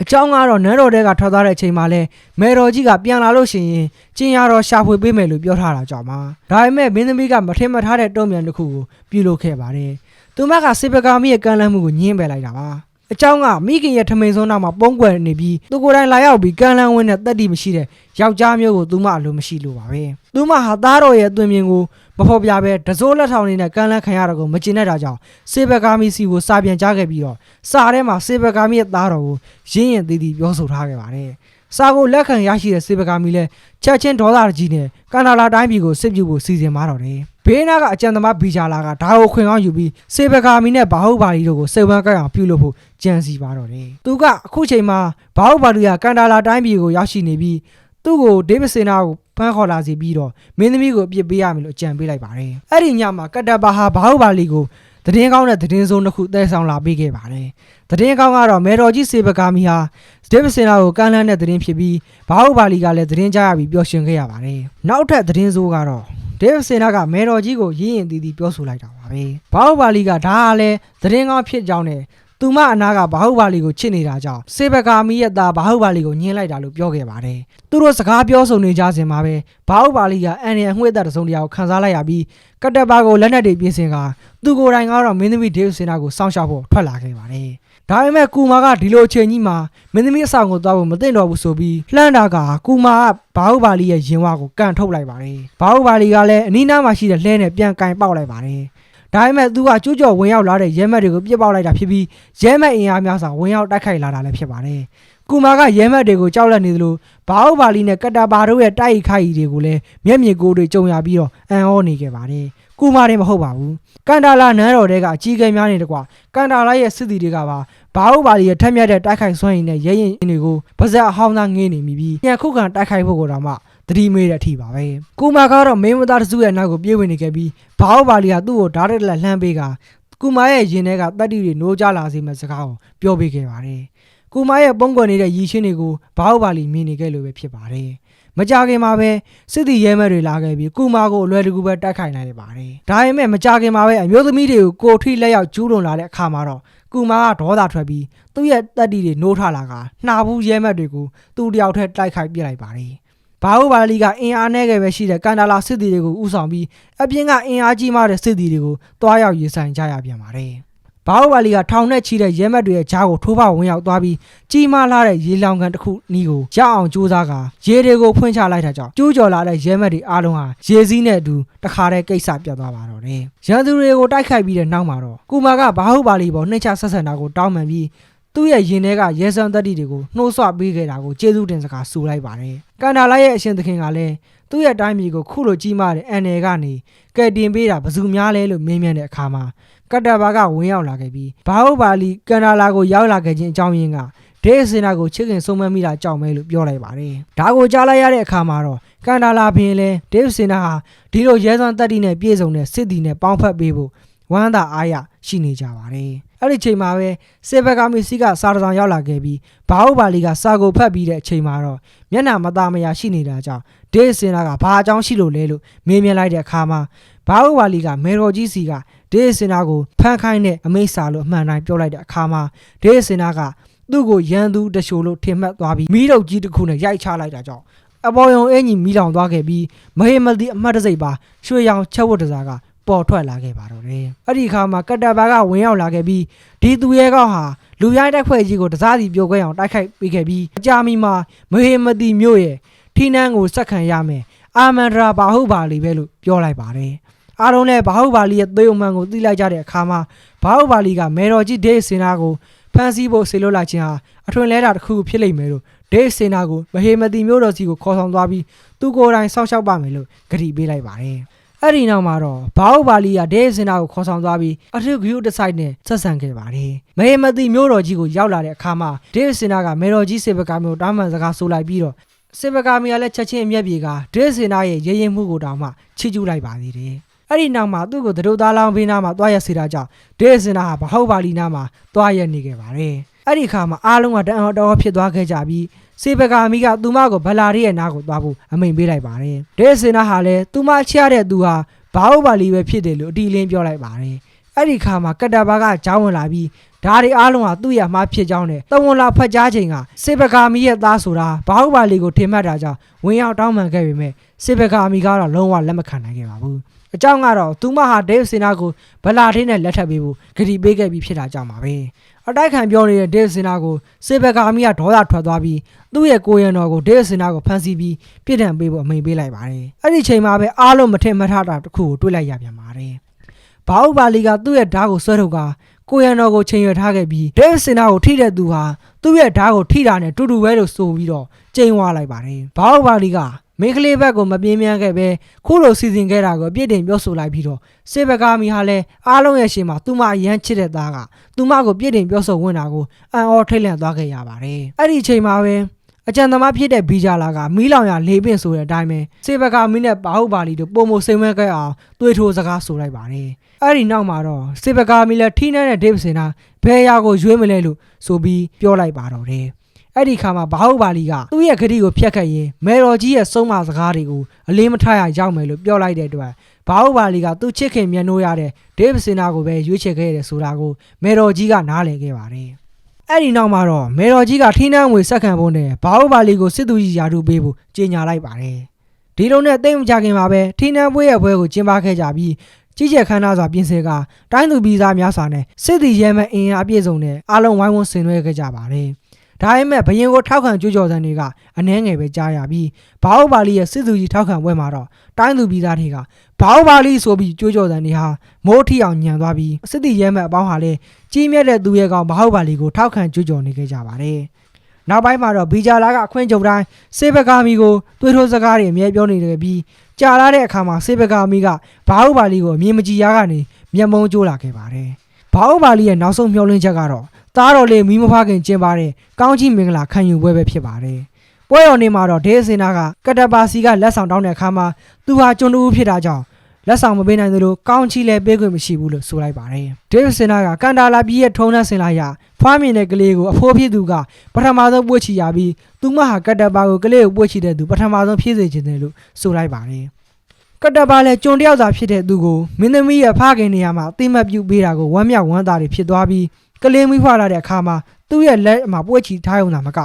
အကြောင်းကတော့နန်းတော်တဲကထွက်သွားတဲ့အချိန်မှာလဲမေတော်ကြီးကပြန်လာလို့ရှိရင်ကျင်ရတော်ရှာဖွေပေးမယ်လို့ပြောထားတာကြောင့်ပါဒါပေမဲ့မင်းသမီးကမထင်မှတ်ထားတဲ့တုံ့ပြန်တစ်ခုကိုပြုလုပ်ခဲ့ပါတယ်သူမကစေပကာမီရဲ့ကမ်းလှမ်းမှုကိုညှင်းပယ်လိုက်တာပါအကြောင်းကမိခင်ရဲ့ထမိန်ဆုံးနောက်မှာပုံကွယ်နေပြီးသူကိုယ်တိုင်လာရောက်ပြီးကမ်းလှမ်းဝင်းနဲ့တက်တီမရှိတဲ့ယောက်ျားမျိုးကိုသူမအလိုမရှိလို့ပါပဲသူမဟာသားတော်ရဲ့အသွင်မြင်ကို မဖော်ပြဘဲဒစိုးလက်ထောင်နေတဲ့ကမ်းလှမ်းခံရတာကိုမကျင်တဲ့တာကြောင့်စေဘကာမီစီကိုစာပြန်ကြားခဲ့ပြီးတော့စာထဲမှာစေဘကာမီရဲ့သားတော်ကိုရင်းရင်သေးသေးပြောဆိုထားခဲ့ပါတယ်စာကိုလက်ခံရရှိတဲ့စေဘကာမီလည်းချက်ချင်းဒေါသကြီးနဲ့ကန်နာလာတိုင်းပြည်ကိုစစ်ပြုဖို့စီစဉ်มาတော့တယ်ဘေးနာကအကြံသမားဘီဂျာလာကဒါကိုခွင်ကောင်းယူပြီးစေဘကာမီနဲ့ဘာဟုတ်ပါလီတို့ကိုစေဝမ်းကြိုက်အောင်ပြုလုပ်ဖို့ကြံစီပါတော့တယ်သူကအခုချိန်မှာဘာဟုတ်ပါလီကကန်တာလာတိုင်းပြည်ကိုရောက်ရှိနေပြီး သူ့ကိုဒေးဗစ်စင်နာကိုဖမ်းခေါ်လာစီပြီးတော့မင်းသမီးကိုအပြစ်ပေးရမယ်လို့အကြံပေးလိုက်ပါတယ်အဲ့ဒီညမှာကတ္တပါဟာဘာဟုတ်ပါလီကိုသတင်းကောင်းတဲ့သတင်းစိုးတစ်ခုသဲဆောင်လာပေးခဲ့ပါတယ်သတင်းကောင်းကတော့မေတော်ကြီးစေဘကာမီဟာဒေးဗစ်စင်နာကိုကမ်းလှမ်းတဲ့သတင်းဖြစ်ပြီးဘာဟုတ်ပါလီကလည်းသတင်းကြားရပြီးပျော်ရွှင်ခဲ့ရပါတယ်နောက်ထပ်သတင်းစိုးကတော့ဒေးဗစ်စင်နာကမေတော်ကြီးကိုရင်းရင်တီးတီးပြောဆိုလိုက်တာပါပဲဘာဟုတ်ပါလီကဒါဟာလည်းသတင်းကောင်းဖြစ်ကြောင်းနဲ့ သူမအနာကဘာဟုတ်ပါလီကိုချစ်နေတာကြောင့်စေဘကာမီရဲ့သားဘာဟုတ်ပါလီကိုညှင်းလိုက်တာလို့ပြောခဲ့ပါတယ်သူတို့စကားပြောဆိုနေကြစဉ်မှာပဲဘာဟုတ်ပါလီကအန်ရန်အငွေ့သက်တစ်စုံတစ်ရာကိုခန်းစားလိုက်ရပြီးကတ်တပါကိုလက်နက်တွေပြင်ဆင်ကသူကိုယ်တိုင်ကတော့မင်းသမီးဒေးဗစ်စင်နာကိုစောင့်ရှောက်ဖို့ထွက်လာခဲ့ပါတယ်ဒါပေမဲ့ကူမာကဒီလိုအချိန်ကြီးမှာမင်းသမီးအဆောင်ကိုသွားဖို့မသိတော့ဘူးဆိုပြီးလှမ်းတာကကူမာကဘာဟုတ်ပါလီရဲ့ရင်ဝါကိုကန်ထုတ်လိုက်ပါတယ်ဘာဟုတ်ပါလီကလည်းအနီးနားမှာရှိတဲ့လှဲနဲ့ပြန်ကင်ပေါက်လိုက်ပါတယ် ဒါပေမဲ့သူကကျူးကျော်ဝင်ရောက်လာတဲ့ရဲမက်တွေကိုပြစ်ပေါက်လိုက်တာဖြစ်ပြီးရဲမက်အင်အားများစွာဝင်ရောက်တိုက်ခိုက်လာတာလည်းဖြစ်ပါတယ်။ကူမာကရဲမက်တွေကိုကြောက်လန့်နေသလိုဘာဟုတ်ပါလီနဲ့ကတ္တာဘာတို့ရဲ့တိုက်ခိုက်တွေကိုလည်းမျက်မြင်ကိုယ်တွေကြုံရပြီးတော့အံ့ဩနေခဲ့ပါတယ်။ကူမာတယ်မဟုတ်ပါဘူး။ကန်တာလာနန်းတော်တဲကအကြီးကဲများနေတကွာကန်တာလာရဲ့စစ်သည်တွေကပါဘာဟုတ်ပါလီရဲ့ထက်မြက်တဲ့တိုက်ခိုက်စွမ်းရည်နဲ့ရဲရင်တွေကိုပါဇက်အဟောင်းသားငေးနေမိပြီးညခုခံတိုက်ခိုက်ဖို့ကိုတော့မှ သတိမေးတဲ့အထိပါပဲ။ကူမာကတော့မင်းမသားတစုရဲ့နောက်ကိုပြေးဝင်နေခဲ့ပြီးဘာဟုတ်ပါလီကသူ့ကိုဓာတ်ရက်လက်လှမ်းပေးကကူမာရဲ့ရင်ထဲကတတ္တိတွေနိုးကြလာစေမဲ့စကားကိုပြောပေးခဲ့ပါတယ်။ကူမာရဲ့ပုံကွယ်နေတဲ့ရည်ချင်းတွေကိုဘာဟုတ်ပါလီမြင်နေခဲ့လို့ပဲဖြစ်ပါတယ်။မကြခင်မှာပဲစစ်တီရဲမဲ့တွေလာခဲ့ပြီးကူမာကိုအလွယ်တကူပဲတိုက်ခိုက်နိုင်ရပါတယ်။ဒါပေမဲ့မကြခင်မှာပဲအမျိုးသမီးတွေကိုကိုထိလက်ရောက်ကျူးလွန်လာတဲ့အခါမှာတော့ကူမာကဒေါသထွက်ပြီးသူ့ရဲ့တက်တီတွေနိုးထလာကနှာဘူးရဲမဲ့တွေကိုသူ့တယောက်ထဲတိုက်ခိုက်ပြစ်လိုက်ပါတယ်။ ဘာဟုတ်ပါလီကအင်အားနဲ့ပဲရှိတဲ့ကန်ဒါလာစစ်တီတွေကိုဥဆောင်ပြီးအပြင်ကအင်အားကြီးမားတဲ့စစ်တီတွေကိုတွားရောက်ရေးဆိုင်ကြရပြန်ပါတယ်။ဘာဟုတ်ပါလီကထောင်နဲ့ချီတဲ့ရဲမက်တွေရဲ့ဂျားကိုထိုးပေါက်ဝင်ရောက်သွားပြီးကြီးမားလာတဲ့ရေလောင်ကန်တစ်ခုနီးကိုရအောင်ကြိုးစားကရေတွေကိုဖွင့်ချလိုက်တာကြောင့်ကျိုးကျော်လာတဲ့ရဲမက်တွေအားလုံးဟာရေစည်းနဲ့အတူတခါတည်းကိစ္စပြတ်သွားပါတော့တယ်။ရန်သူတွေကိုတိုက်ခိုက်ပြီးတဲ့နောက်မှာတော့ကူမာကဘာဟုတ်ပါလီပေါ်နှိမ့်ချဆက်ဆံတာကိုတောင်းပန်ပြီး သူ့ရဲ့ရင်ထဲကရဲစံတက်တီတွေကိုနှိုးဆွပေးခဲ့တာကိုကျေးဇူးတင်စကားဆိုလိုက်ပါတယ်။ကန်ဒါလာရဲ့အရှင်သခင်ကလည်းသူ့ရဲ့တိုင်းပြည်ကိုခုလိုကြီးမားတဲ့အန်နယ်ကနေကယ်တင်ပေးတာဘယ်သူများလဲလို့မေးမြန်းတဲ့အခါမှာကတ္တဘာကဝင်ရောက်လာခဲ့ပြီးဘာဟုတ်ပါလီကန်ဒါလာကိုရောက်လာခဲ့ခြင်းအကြောင်းရင်းကဒေးစင်နာကိုချစ်ခင်ဆုံးမမိတာကြောက်မဲလို့ပြောလိုက်ပါတယ်။ဒါကိုကြားလိုက်ရတဲ့အခါမှာတော့ကန်ဒါလာဖင်လဲဒေးစင်နာဟာဒီလိုရဲစွမ်းတက်တီနဲ့ပြည့်စုံတဲ့စစ်တီနဲ့ပေါင်းဖက်ပေးဖို့ဝမ်းသာအားရရှိနေကြပါတယ်။ အဲ့ဒီချိန်မှာပဲစေဘကမီစီကစာတစောင်ရောက်လာခဲ့ပြီးဘာဟုတ်ပါလီကစာကိုဖတ်ပြီးတဲ့အချိန်မှာတော့မျက်နှာမသားမယာရှိနေတာကြောင့်ဒေးစင်နာကဘာအကြောင်းရှိလို့လဲလို့မေးမြန်းလိုက်တဲ့အခါမှာဘာဟုတ်ပါလီကမေတော်ကြီးစီကဒေးစင်နာကိုဖန်ခိုင်းတဲ့အမိတ်စာလို့အမှန်တိုင်းပြောလိုက်တဲ့အခါမှာဒေးစင်နာကသူ့ကိုရန်သူတရှိုလို့ထင်မှတ်သွားပြီးမိတော့ကြီးတစ်ခုနဲ့ရိုက်ချလိုက်တာကြောင့်အပေါ်ယုံအင်ကြီးမိလောင်သွားခဲ့ပြီးမဟေမတိအမှတ်တစိတ်ပါရွှေရောင်ချက်ဝတ်တစားက ပေါ်ထွက်လာခဲ့ပါတော့တယ်။အဲ့ဒီအခါမှာကတ္တဘာကဝင်ရောက်လာခဲ့ပြီးဒီသူရဲကောင်းဟာလူရိုင်းတိုက်ဖွဲ့ကြီးကိုတစားစီပြိုခွဲအောင်တိုက်ခိုက်ပေးခဲ့ပြီးအကြမီမှာမဟေမတိမြို့ရဲ့ထီနန်းကိုစက်ခံရမယ်။အာမန္ဒရာဘာဟုတ်ပါလီပဲလို့ပြောလိုက်ပါတယ်။အားလုံးလည်းဘာဟုတ်ပါလီရဲ့သေုံမှန်ကိုသိလိုက်ကြတဲ့အခါမှာဘာဟုတ်ပါလီကမေတော်ကြီးဒေးစင်နာကိုဖန်ဆီးဖို့ဆေလွတ်လိုက်ခြင်းဟာအထွင်လဲတာတစ်ခုဖြစ်လိမ့်မယ်လို့ဒေးစင်နာကိုမဟေမတိမြို့တော်စီကိုခေါ်ဆောင်သွားပြီးသူကိုယ်တိုင်စောင့်ရှောက်ပါမယ်လို့ဂရုပေးလိုက်ပါတယ်။ အဲ့ဒီနောက်မှာတော့ဘာဟုတ်ပါလီကဒေးစင်နာကိုခေါ်ဆောင်သွားပြီးအထက်ဂရုတစိုက်နဲ့ဆက်ဆံခဲ့ပါတယ်။မဟေမတိမြို့တော်ကြီးကိုရောက်လာတဲ့အခါမှာဒေးစင်နာကမေတော်ကြီးစေဘကာမျိုးတားမှန်စကားဆိုလိုက်ပြီးတော့စေဘကာမီကလည်းချက်ချင်းအမျက်ပြေကဒေးစင်နာရဲ့ရေရင်မှုကိုတောင်မှချီးကျူးလိုက်ပါသေးတယ်။အဲ့ဒီနောက်မှာသူ့ကိုသတို့သားလောင်းဘေးနားမှာတွားရက်စေတာကြောင့်ဒေးစင်နာဟာဘဟုတ်ပါလီနားမှာတွားရက်နေခဲ့ပါတယ်။အဲ့ဒီအခါမှာအားလုံးကတန်အောင်တော်ဖြစ်သွားခဲ့ကြပြီး စေဘကာမီကသူမကိုဗလာရီရဲ့နားကိုသွားဖို့အမိန်ပေးလိုက်ပါတယ်။ဒေးစင်နာဟာလည်းသူမချရတဲ့သူဟာဘာဟုတ်ပါလီပဲဖြစ်တယ်လို့အတီလင်းပြောလိုက်ပါတယ်။အဲ့ဒီခါမှာကတ္တဘာကကြောင်းဝင်လာပြီး ဒါတွေအားလုံးဟာသူ့ရမှားဖြစ်ကြောင်းနဲ့တဝန်လာဖတ်ကြားချိန်ကစေဘကာမီရဲ့သားဆိုတာဘာဟုတ်ပါလီကိုထင်မှတ်တာကြောင့်ဝင်ရောက်တောင်းပန်ခဲ့ပေမဲ့စေဘကာမီကတော့လုံးဝလက်မခံနိုင်ခဲ့ပါဘူး။အကြောင်းကတော့သူမဟာဒေးဗ်စင်နာကိုဗလာထင်းနဲ့လက်ထပ်ပေးဖို့ဂရီပေးခဲ့ပြီးဖြစ်တာကြောင့်ပါပဲ။အတိုက်ခံပြောနေတဲ့ဒေးဗ်စင်နာကိုစေဘကာမီကဒေါသထွက်သွားပြီးသူ့ရဲ့ကိုရံတော်ကိုဒေးဗ်စင်နာကိုဖမ်းဆီးပြီးပြစ်ဒဏ်ပေးဖို့အမိန့်ပေးလိုက်ပါတယ်။အဲ့ဒီချိန်မှာပဲအားလုံးမထင်မှတ်ထားတာတစ်ခုကိုတွေးလိုက်ရပြန်ပါတယ်။ဘာဥပါလီကသူ့ရဲ့ဓာတ်ကိုဆွဲထုတ်က ကိုရံတော်ကိုချိန်ရွယ်ထားခဲ့ပြီးဒေးဗ်စင်နာကိုထိတဲ့သူဟာသူ့ရဲ့ဓာတ်ကိုထိတာနဲ့တူတူပဲလို့ဆိုပြီးတော့ကျိန်ဝါလိုက်ပါတယ်။ဘာဥပါလီကမင်းကလေးဘက်ကိုမပြင်းပြန်းခဲ့ပဲခုလိုစီစဉ်ခဲ့တာကိုအပြစ်တင်ပြောဆိုလိုက်ပြီးတော့စေဘကာမီဟာလည်းအားလုံးရဲ့ရှင်မှာသူမအရန်ချစ်တဲ့သားကသူမကိုပြစ်တင်ပြောဆိုဝင်တာကိုအံ့ဩထိတ်လန့်သွားခဲ့ရပါတယ်အဲ့ဒီအချိန်မှာပဲ အကြံသမားဖြစ်တဲ့ဘီဂျာလာကမီးလောင်ရလေးပင်ဆိုတဲ့အတိုင်းပဲစေဘကာမီနဲ့ဘာဟုတ်ပါလီတို့ပုံမစိမ်မဲခဲ့အောင်တွေးထိုးစကားဆိုလိုက်ပါတယ်အဲ့ဒီနောက်မှာတော့စေဘကာမီလည်းထိနှဲတဲ့ဒေးဗစ်စင်နာဘယ်ရာကိုရွေးမလဲလို့ဆိုပြီးပြောလိုက်ပါတော့တယ်အဲ့ဒီခါမှာဘာဟုတ်ပါလီကသူ့ရဲ့ခရီးကိုဖျက်ခဲ့ရင်မေတော်ကြီးရဲ့ဆုံးမစကားတွေကိုအလေးမထားရရောက်မယ်လို့ပြောလိုက်တဲ့အတွက်ဘာဟုတ်ပါလီကသူ့ချစ်ခင်မြန်နိုးရတဲ့ဒေးဗစ်စင်နာကိုပဲရွေးချယ်ခဲ့ရတယ်ဆိုတာကိုမေတော်ကြီးကနားလည်ခဲ့ပါတယ် အဲ့ဒီနောက်မှာတော့မေတော်ကြီးကထင်းနှန်းငွေစက္ကန့်ဖို့နဲ့ဘာဟုတ်ပါလီကိုစစ်သူကြီးယာထုပေးဖို့ကြေညာလိုက်ပါတယ်ဒီလိုနဲ့တိတ်မကြခင်မှာပဲထင်းနှန်းပွဲရဲ့ပွဲကိုကျင်းပခဲ့ကြပြီးကြီးကျယ်ခမ်းနားစွာပြင်ဆင်ကတိုင်းသူပြည်သားများစွာနဲ့စစ်တီရဲမဲ့အင်အားအပြည့်စုံနဲ့အားလုံးဝိုင်းဝန်းဆင်နွှဲခဲ့ကြပါတယ်။ ဒါပေမဲ့ဘရင်ကိုထောက်ခံကြွကြော်စံတွေကအနှဲငယ်ပဲကြားရပြီးဘာအိုဘာလီရဲ့စစ်သူကြီးထောက်ခံပွဲမှာတော့တိုင်းသူပြည်သားတွေကဘာအိုဘာလီဆိုပြီးကြွကြော်စံတွေဟာမိုးထီအောင်ညံသွားပြီးစစ်တီရဲမဲ့အပေါင်းဟာလည်းကြီးမြတ်တဲ့သူရဲကောင်ဘာအိုဘာလီကိုထောက်ခံကြွကြော်နေခဲ့ကြပါတယ်။နောက်ပိုင်းမှာတော့ဘီဂျာလာကအခွင့်ကြုံတိုင်းစေဘကာမီကိုတွေးထိုးစကားတွေအမြဲပြောနေတယ်ပြီးကြာလာတဲ့အခါမှာစေဘကာမီကဘာဟုပါလီကိုအမြင်မကြည်ရကနေမျက်မုံးကျိုးလာခဲ့ပါတယ်ဘာဟုပါလီရဲ့နောက်ဆုံးမျှော်လင့်ချက်ကတော့ သားတော်လေးမီးမဖခင်ကျင်းပါတဲ့ကောင်းချီးမင်္ဂလာခံယူပွဲပဲဖြစ်ပါတယ်ပွဲတော်နေ့မှာတော့ဒေးစင်နာကကတပါစီကလက်ဆောင်တောင်းတဲ့အခါမှာသူဟာကျွန်းတူဖြစ်တာကြောင့်လက်ဆောင်မပေးနိုင်သလိုကောင်းချီလည်းပေးခွင့်မရှိဘူးလို့ဆိုလိုက်ပါတယ်။ဒေးဗစ်စင်နာကကန်တာလာပြည်ရဲ့ထုံးနှက်စင်လာရဖွားမြင်တဲ့ကလေးကိုအဖိုးဖြစ်သူကပထမဆုံးပွေ့ချီရပြီးသူမဟာကတ်တပါကိုကလေးကိုပွေ့ချီတဲ့သူပထမဆုံးဖြည့်စေခြင်းတယ်လို့ဆိုလိုက်ပါတယ်။ကတ်တပါလည်းကျွန်တယောက်သာဖြစ်တဲ့သူကိုမင်းသမီးရဲ့ဖခင်နေရာမှာအသိမှတ်ပြုပေးတာကိုဝမ်းမြောက်ဝမ်းသာတွေဖြစ်သွားပြီး ကလေးမိဖွားလာတဲ့အခါမှာသူ့ရဲ့လက်မှာပွေ့ချီထားရုံသာမက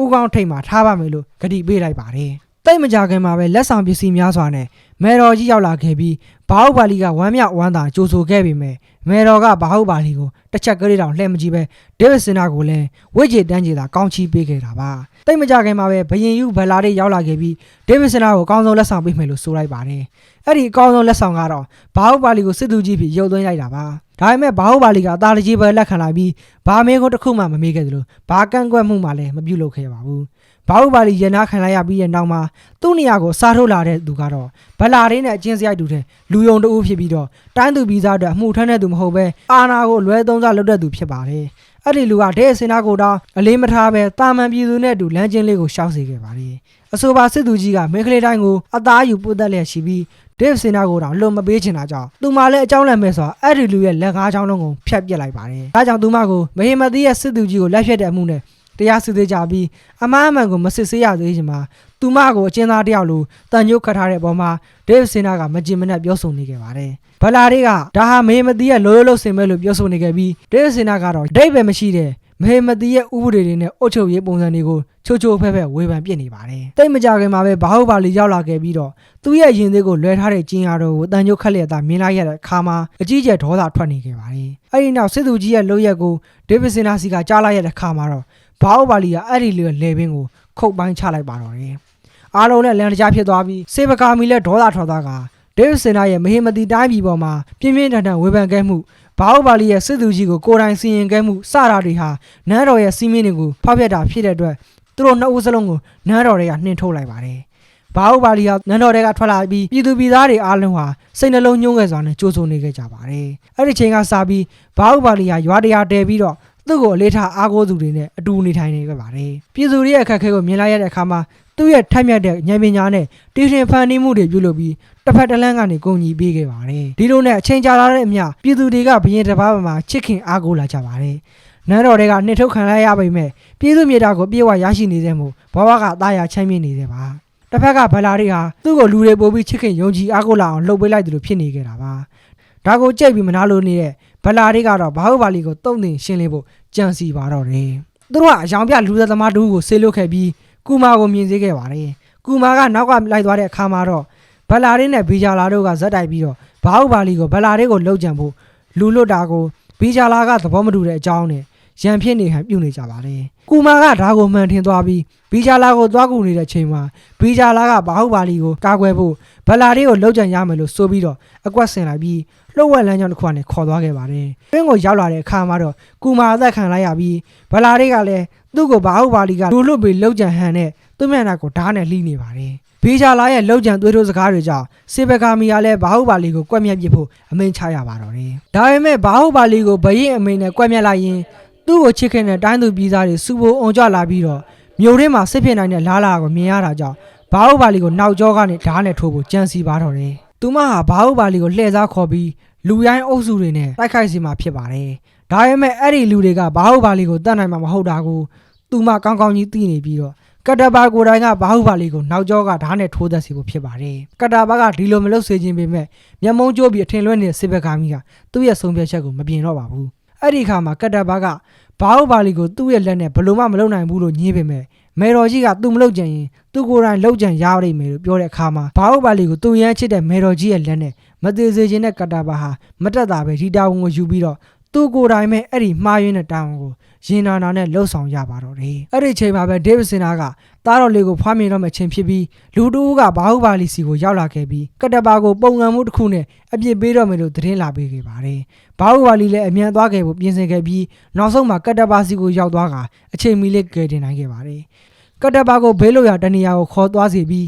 ဥကောင်းထိတ်မှာထားပါမယ်လို့ဂတိပေးလိုက်ပါတယ်။ တိတ်မကြခင်မှာပဲလက်ဆောင်ပစ္စည်းများစွာနဲ့မဲတော်ကြီးရောက်လာခဲ့ပြီးဘာဟုတ်ပါလီကဝမ်းမြောက်ဝမ်းသာကြိုဆိုခဲ့ပေမဲ့မဲတော်ကဘာဟုတ်ပါလီကိုတစ်ချက်ကလေးတောင်လှည့်မကြည့်ပဲဒေးဗစ်စင်နာကိုလည်းဝိတ်ကြည်တန်းကြည်သာကောင်းချီးပေးခဲ့တာပါတိတ်မကြခင်မှာပဲဘယင်ယူဘလာတွေရောက်လာခဲ့ပြီးဒေးဗစ်စင်နာကိုအကောင်းဆုံးလက်ဆောင်ပေးမယ်လို့ဆိုလိုက်ပါတယ်အဲ့ဒီအကောင်းဆုံးလက်ဆောင်ကတော့ဘာဟုတ်ပါလီကိုစစ်သူကြီးဖြစ်ရုပ်သွင်းလိုက်တာပါဒါပေမဲ့ဘာဟုတ်ပါလီကအသားတကြီးပဲလက်ခံလိုက်ပြီးဘာမေးခွန်းတစ်ခုမှမမေးခဲ့သလိုဘာကန့်ကွက်မှုမှလည်းမပြုလုပ်ခဲ့ပါဘူး ဘာဟုတ်ပါလီရနာခံလိုက်ရပြီးတဲ့နောက်မှာသူ့နေရာကိုစားထုတ်လာတဲ့သူကတော့ဗလာရင်းနဲ့အချင်းစရိုက်တူတဲ့လူယုံတဦးဖြစ်ပြီးတော့တိုင်းသူပြည်သားအတွက်အမှုထမ်းတဲ့သူမဟုတ်ပဲအာနာကိုလွဲသုံးစားလုပ်တဲ့သူဖြစ်ပါတယ်။အဲ့ဒီလူကဒဲစင်နာကိုတောင်းအလေးမထားပဲတာမန်ပြည်သူနဲ့အတူလမ်းချင်းလေးကိုရှောက်စေခဲ့ပါတယ်။အဆိုပါစစ်သူကြီးကမင်းကလေးတိုင်းကိုအသားယူပုတ်တက်လျက်ရှိပြီးဒေးစင်နာကိုတောင်လွန်မပေးချင်တာကြောင့်သူမလည်းအကြောင်းလည်းမဲ့ဆိုတော့အဲ့ဒီလူရဲ့လက်ကားချောင်းလုံးကိုဖြတ်ပစ်လိုက်ပါတယ်။ဒါကြောင့်သူမကိုမဟိမသိရဲ့စစ်သူကြီးကိုလက်ဖြတ်တဲ့အမှုနဲ့ တရားစစ်သေးကြပြီးအမားအမှန်ကိုမစစ်ဆေးရသေးချင်မှာသူမကိုအကျဉ်းသားတယောက်လိုတန်ညိုးခတ်ထားတဲ့အပေါ်မှာဒေးဗစ်စင်နာကမကြင်မနဲ့ပြောဆိုနေခဲ့ပါတယ်။ဗလာတွေကဒါဟာမေမတီရဲ့လိုလိုလို့ဆင်မဲ့လို့ပြောဆိုနေခဲ့ပြီးဒေးဗစ်စင်နာကတော့ဒိတ်ပဲမရှိတဲ့မေမတီရဲ့ဥပဒေတွေနဲ့အုတ်ချုပ်ရေးပုံစံတွေကိုချိုးချိုးဖဲ့ဖဲ့ဝေဖန်ပြစ်နေပါတယ်။တိတ်မကြခင်မှာပဲဘာဟုတ်ပါလီရောက်လာခဲ့ပြီးတော့သူ့ရဲ့ရင်သေးကိုလွဲထားတဲ့ကျင်းရတော့ကိုတန်ညိုးခက်လျက်သားမြင်လိုက်ရတဲ့အခါမှာအကြီးကျယ်ဒေါသထွက်နေခဲ့ပါတယ်။အဲဒီနောက်စစ်သူကြီးရဲ့လုပ်ရက်ကိုဒေးဗစ်စင်နာစီကကြားလိုက်ရတဲ့အခါမှာတော့ ဘာဟုတ်ပါလီကအဲ့ဒီလေလေပင်ကိုခုတ်ပိုင်းချလိုက်ပါတော့တယ်။အားလုံးနဲ့လန်တကြားဖြစ်သွားပြီးစေဘကာမီလည်းဒေါသထွက်သွားကဒေးဗစ်စင်နာရဲ့မဟိမတီတိုင်းပြည်ပေါ်မှာပြင်းပြင်းထန်ထန်ဝေဖန်ခဲ့မှုဘာဟုတ်ပါလီရဲ့စစ်သူကြီးကိုကိုယ်တိုင်စီရင်ခဲ့မှုစတာတွေဟာနန်းတော်ရဲ့စီးမင်းတွေကိုဖောက်ဖျက်တာဖြစ်တဲ့အတွက်သူတို့နှစ်ဦးစလုံးကိုနန်းတော်တွေကနှင်ထုတ်လိုက်ပါတယ်။ဘာဟုတ်ပါလီဟာနန်းတော်တွေကထွက်လာပြီးပြည်သူပြည်သားတွေအားလုံးဟာစိတ်နှလုံးညှိုးငယ်စွာနဲ့ကြိုးဆိုနေခဲ့ကြပါတယ်။အဲ့ဒီချိန်ကစပြီးဘာဟုတ်ပါလီဟာရွာတရားတဲပြီးတော့ သူ့ကိုအလေးထားအားကိုးသူတွေနဲ့အတူနေထိုင်နေခဲ့ပါတယ်။ပြည်သူတွေရဲ့အခက်အခဲကိုမြင်လိုက်ရတဲ့အခါမှာသူ့ရဲ့ထက်မြက်တဲ့ဉာဏ်ပညာနဲ့တီထွင်ဖန်တီးမှုတွေပြုလုပ်ပြီးတစ်ဖက်တစ်လမ်းကနေကုန်ညီပေးခဲ့ပါတယ်။ဒီလိုနဲ့အချိန်ကြာလာတဲ့အမျှပြည်သူတွေကဘရင်တစ်ပါးမှာချစ်ခင်အားကိုးလာကြပါတယ်။နန်းတော်တွေကနှစ်ထုတ်ခံလိုက်ရပေမဲ့ပြည်သူမြေတာကိုပြေဝရရှိနေတဲ့မို့ဘဝကအသားရချမ်းမြေ့နေတဲ့ပါ။တစ်ဖက်ကဗလာတွေဟာသူ့ကိုလူတွေပို့ပြီးချစ်ခင်ယုံကြည်အားကိုးလာအောင်လှုပ်ပေးလိုက်တယ်လို့ဖြစ်နေခဲ့တာပါ။ဒါကိုကြိတ်ပြီးမနာလို့နေတဲ့ ဗလာတွေကတော့ဘာဟုတ်ပါလီကိုတုံ့တင်ရှင်းလင်းဖို့ကြံစီပါတော့တယ်။သူတို့ကအယောင်ပြလူသက်သမားတူကိုဆေးလွတ်ခဲ့ပြီးကူမာကိုမြင်စေခဲ့ပါတယ်။ကူမာကနောက်ကလိုက်သွားတဲ့အခါမှာတော့ဗလာရင်းနဲ့ဘီဂျာလာတို့ကဇက်တိုက်ပြီးတော့ဘာဟုတ်ပါလီကိုဗလာတွေကိုလှုပ်ကြံဖို့လူလွတ်တာကိုဘီဂျာလာကသဘောမတူတဲ့အကြောင်းနဲ့ ရန်ဖြစ်နေဟန်ပြုနေကြပါတယ်။ကူမာကဒါကိုမှန်ထင်သွားပြီးဘီဂျာလာကိုသွားကူနေတဲ့ချိန်မှာဘီဂျာလာကဘာဟုတ်ပါလီကိုကာကွယ်ဖို့ဗလာတွေကိုလှုပ်ကြံရမယ်လို့ဆိုပြီးတော့အကွက်ဆင်လိုက်ပြီးလှုပ်ဝက်လမ်းကြောင်းတစ်ခုကနေခေါ်သွားခဲ့ပါတယ်။တွင်းကိုရောက်လာတဲ့အခါမှာတော့ကူမာအသက်ခံလိုက်ရပြီးဗလာတွေကလည်းသူ့ကိုဘာဟုတ်ပါလီကလူလွတ်ပြီးလှုပ်ကြံဟန်နဲ့သူ့မျက်နှာကိုဓာတ်နဲ့လှီးနေပါတယ်။ဘေးချလာရဲ့လှုပ်ကြံသွေးထိုးစကားတွေကြောင့်စေဘကာမီယာလည်းဘာဟုတ်ပါလီကိုကွက်မြက်ပစ်ဖို့အမိန့်ချရပါတော့တယ်။ဒါပေမဲ့ဘာဟုတ်ပါလီကိုဘရင်အမိန့်နဲ့ကွက်မြက်လိုက်ရင် သူ့ကိုချစ်ခင်တဲ့တိုင်းသူပြည်သားတွေစူပိုအောင်ကြလာပြီးတော့မြို့ထဲမှာစစ်ဖြစ်နိုင်တဲ့လားလာကိုမြင်ရတာကြောင့်ဘာဟုတ်ပါလီကိုနောက်ကျောကနေဓာတ်နဲ့ထိုးဖို့ကြံစီပါတော့တယ်။သူမဟာဘာဟုတ်ပါလီကိုလှည့်စားခေါ်ပြီးလူရိုင်းအုပ်စုတွေနဲ့တိုက်ခိုက်စီမှာဖြစ်ပါတယ်။ဒါပေမဲ့အဲ့ဒီလူတွေကဘာဟုတ်ပါလီကိုတတ်နိုင်မှာမဟုတ်တာကိုသူမကောင်းကောင်းကြီးသိနေပြီးတော့ကတ္တဘာကိုယ်တိုင်ကဘာဟုတ်ပါလီကိုနောက်ကျောကဓာတ်နဲ့ထိုးသက်စီဖို့ဖြစ်ပါတယ်။ကတ္တဘာကဒီလိုမလုပ်စေခြင်းပေမဲ့မျက်မုံးကျိုးပြီးအထင်လွဲနေတဲ့စစ်ဘက်ကာမီကသူ့ရဲ့ဆုံးဖြတ်ချက်ကိုမပြင်တော့ပါဘူး။ အဲ့ဒီအခါမှာကတ္တဘာကဘာဟုတ်ပါလီကိုသူ့ရဲ့လက်နဲ့ဘလို့မှမလုပ်နိုင်ဘူးလို့ညင်းပေမဲ့မေတော်ကြီးကသူ့မလုပ်ကြရင်သူကိုယ်တိုင်လုပ်ကြံရရမယ်လို့ပြောတဲ့အခါမှာဘာဟုတ်ပါလီကိုသူရမ်းချစ်တဲ့မေတော်ကြီးရဲ့လက်နဲ့မသေးစေခြင်းနဲ့ကတ္တဘာဟာမတက်တာပဲဒီတာဝန်ကိုယူပြီးတော့ သူကိုယ်တိုင်ပဲအဲ့ဒီမှားယွင်းတဲ့တောင်းကိုရင်နာနာနဲ့လှုပ်ဆောင်ရပါတော့တယ်အဲ့ဒီချိန်မှာပဲဒေးဗစ်စင်နာကသားတော်လေးကိုဖွားမြင်တော့မှချင်းဖြစ်ပြီးလူတူကဘာဟုပါလီစီကိုရောက်လာခဲ့ပြီးကတ္တပါကိုပုံငံမှုတစ်ခုနဲ့အပြစ်ပေးတော့မယ်လို့သတင်းလာပေးခဲ့ပါတယ်ဘာဟုပါလီလည်းအမြန်သွားခဲ့ဖို့ပြင်ဆင်ခဲ့ပြီးနောက်ဆုံးမှာကတ္တပါစီကိုရောက်သွားကအချိန်မီလေးကယ်တင်နိုင်ခဲ့ပါတယ်ကတ္တပါကိုဘေးလို့ရတနေရာကိုခေါ်သွားစီပြီး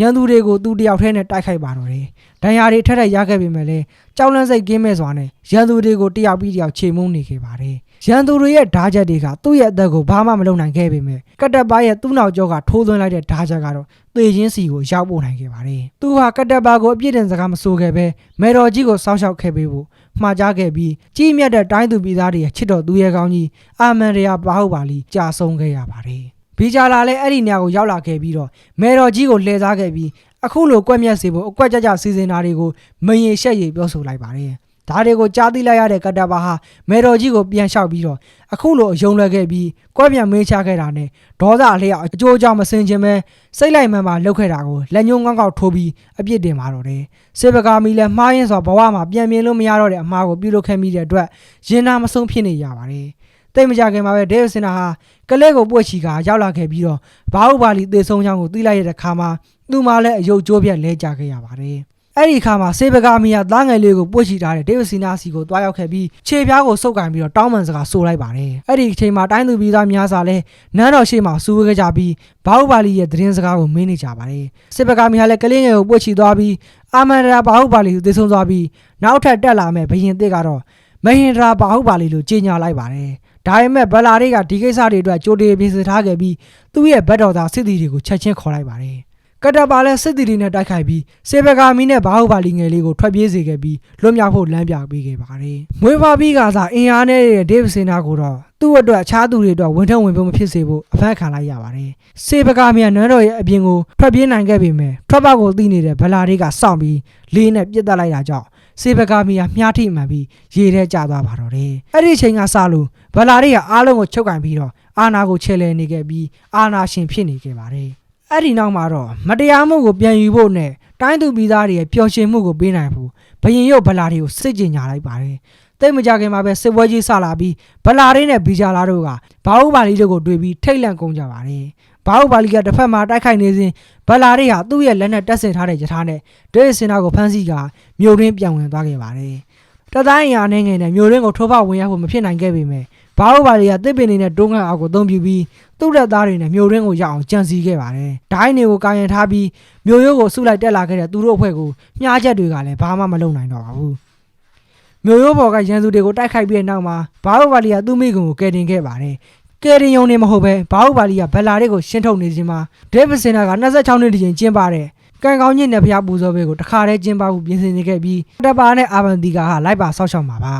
ရန်သူတွေကိုသူတယောက်ထဲနဲ့တိုက်ခိုက်ပါတော့တယ်ဒဏ်ရာတွေထက်ထက်ရခဲ့ပေမဲ့လည်းကြောက်လန့်စိတ်ကင်းမဲ့စွာနဲ့ရန်သူတွေကိုတယောက်ပြီးတယောက်ချိန်မုန်းနေခဲ့ပါတယ်ရန်သူတွေရဲ့ဓာချက်တွေကသူ့ရဲ့အသက်ကိုဘာမှမလုပ်နိုင်ခဲ့ပေမဲ့ကတ္တပါရဲ့သူ့နောက်ကျောကထိုးသွင်းလိုက်တဲ့ဓာချက်ကတော့သေချင်းစီကိုရောက်ပို့နိုင်ခဲ့ပါတယ်သူဟာကတ္တပါကိုအပြစ်တင်စကားမဆိုခဲ့ပဲမေတော်ကြီးကိုစောင့်ရှောက်ခဲ့ပေးဖို့မှားကြားခဲ့ပြီးကြီးမြတ်တဲ့တိုင်းသူပြည်သားတွေရဲ့ချစ်တော်သူရဲ့ကောင်းကြီးအာမန်ရယာဘာဟုတ်ပါလီကြာဆုံးခဲ့ရပါတယ် ဘီဂျာလာလည်းအဲ့ဒီနေရာကိုရောက်လာခဲ့ပြီးတော့မေတော်ကြီးကိုလှည့်စားခဲ့ပြီးအခုလိုကွက်မြက်စေဖို့အကွက်ကြကြစီစဉ်တာတွေကိုမယင်ရှက်ရည်ပြောဆိုလိုက်ပါတယ်ဒါတွေကိုကြားသိလိုက်ရတဲ့ကတ္တပါဟာမေတော်ကြီးကိုပြန်လျှောက်ပြီးတော့အခုလိုအယုံလွယ်ခဲ့ပြီးကွက်ပြန်မေးချခဲ့တာနဲ့ဒေါသအလျောက်အကျိုးအကြောင်းမစင်ခြင်းပဲစိတ်လိုက်မှန်မှလုပ်ခဲ့တာကိုလက်ညှိုးငေါက်ငေါက်ထိုးပြီးအပြစ်တင်ပါတော့တယ်စေဘကာမီလည်းမှားရင်စွာဘဝမှာပြန်မြင်လို့မရတော့တဲ့အမှားကိုပြုလုပ်ခဲ့မိတဲ့အတွက်ရင်နာမဆုံးဖြစ်နေရပါတယ် တိတ်မကြခင်မှာပဲဒေးဗစ်စင်နာဟာကလေးကိုပွက်ချီကရောက်လာခဲ့ပြီးတော့ဘာဟုတ်ပါလီသေဆုံးချောင်းကိုသိလိုက်ရတဲ့ခါမှာသူ့မှာလည်းအယုတ်ကျိုးပြက်လဲကြခဲ့ရပါတယ်အဲ့ဒီခါမှာစေဘကာမီယာသားငယ်လေးကိုပွက်ချီထားတဲ့ဒေးဗစ်စင်နာစီကိုတွားရောက်ခဲ့ပြီးခြေပြားကိုစုပ်ကင်ပြီးတော့တောင်းပန်စကားဆိုလိုက်ပါတယ်အဲ့ဒီအချိန်မှာတိုင်းသူပြည်သားများစွာလဲနန်းတော်ရှိမှစူးဝဲခဲ့ကြပြီးဘာဟုတ်ပါလီရဲ့သတင်းစကားကိုမင်းနေကြပါတယ်စေဘကာမီယာလည်းကလေးငယ်ကိုပွက်ချီသွားပြီးအာမန်ဒရာဘာဟုတ်ပါလီကိုသေဆုံးသွားပြီးနောက်ထပ်တက်လာမဲ့ဘရင်တစ်ကတော့မဟင်ဒရာဘာဟုတ်ပါလီလို့ကြေညာလိုက်ပါတယ် ဒါပေမဲ့ဘလာတွေကဒီကိစ္စတွေအတွက်ကြိုတင်ပြင်ဆင်ထားခဲ့ပြီးသူ့ရဲ့ဘက်တော်သားစစ်သည်တွေကိုချက်ချင်းခေါ်လိုက်ပါတယ်ကတ္တပါလည်းစစ်သည်တွေနဲ့တိုက်ခိုက်ပြီးစေဘကာမီနဲ့ဘာဟုတ်ပါလီငယ်လေးကိုထွက်ပြေးစေခဲ့ပြီးလွတ်မြောက်ဖို့လမ်းပြပေးခဲ့ပါတယ်။မွေးဖွားပြီးကစားအင်အားနဲ့တဲ့ဒေးဗစ်စင်နာကိုတော့သူ့အတွက်အခြားသူတွေအတွက်ဝင်ထုံဝင်ဖို့မဖြစ်စေဖို့အဖမ်းခံလိုက်ရပါတယ်။စေဘကာမီကနန်းတော်ရဲ့အပြင်ကိုထွက်ပြေးနိုင်ခဲ့ပေမဲ့ထွက်ပေါက်ကိုသိနေတဲ့ဗလာတွေကစောင့်ပြီးလေးနဲ့ပြစ်တက်လိုက်တာကြောင့် စေဘကာမီကမြားထိမှန်ပြီးရေထဲကျသွားပါတော့တယ်။အဲ့ဒီအချိန်ကစလို့ဗလာတွေကအားလုံးကိုချုပ်ကင်ပြီးတော့အာနာကိုချဲလဲနေခဲ့ပြီးအာနာရှင်ဖြစ်နေခဲ့ပါတယ်။အဲ့ဒီနောက်မှာတော့မတရားမှုကိုပြန်ယူဖို့နဲ့တိုင်းသူပြည်သားတွေရဲ့ပျော်ရွှင်မှုကိုပေးနိုင်ဖို့ဘရင်ရုပ်ဗလာတွေကိုစစ်ကြင်ညာလိုက်ပါတယ်။တိတ်မကြခင်မှာပဲစစ်ပွဲကြီးဆလာပြီးဗလာတွေနဲ့ဘီဂျာလာတို့ကဘာဟုပါလီတို့ကိုတွေ့ပြီးထိတ်လန့်ကုန်ကြပါတယ်။ ဘာဟုပါလီကတစ်ဖက်မှာတိုက်ခိုက်နေစဉ်ဗလာတွေဟာသူ့ရဲ့လက်နဲ့တက်ဆင်ထားတဲ့ယထာနဲ့ဒေးစင်နာကိုဖမ်းဆီးကမြို့ရင်းပြန်ဝင်သွားခဲ့ပါတယ်။တတိုင်းအရာနဲ့ငယ်နဲ့မြို့ရင်းကိုထိုးဖောက်ဝင်ရောက်ဖို့မဖြစ်နိုင်ခဲ့ပေမဲ့ဘာဟုပါလီကတစ်ပင်နေနဲ့တွန်းကန်အောက်ကိုအသုံးပြုပြီးသူ့တပ်သားတွေနဲ့မြို့ရင်းကိုရောက်အောင်ကြံစည်ခဲ့ပါတယ်။ဒိုင်းတွေကိုကာယံထားပြီးမြို့ရိုးကိုဆုလိုက်တက်လာခဲ့တဲ့သူတို့အဖွဲ့ကိုမြားချက်တွေကလည်းဘာမှမလုပ်နိုင်တော့ပါဘူး။မြို့ရိုးပေါ်ကရန်သူတွေကိုတိုက်ခိုက်ပြီးတဲ့နောက်မှာဘာဟုပါလီကသူ့မိခင်ကိုကယ်တင်ခဲ့ပါတယ်။ ကယ်တင်ယုံနေမဟုတ်ပဲဘာဟုပါလီကဗလာတွေကိုရှင်းထုတ်နေခြင်းမှာဒေးဗစ်စင်နာက26နှစ်တည်းကျင်းပတဲ့ကံကောင်းညစ်နဲ့ဖျားပူဇော်ဘဲကိုတခါတည်းကျင်းပဖို့ပြင်ဆင်နေခဲ့ပြီးတပါနဲ့အာဗန်တီကာဟာလိုက်ပါဆောက်ရှောက်မှာပါ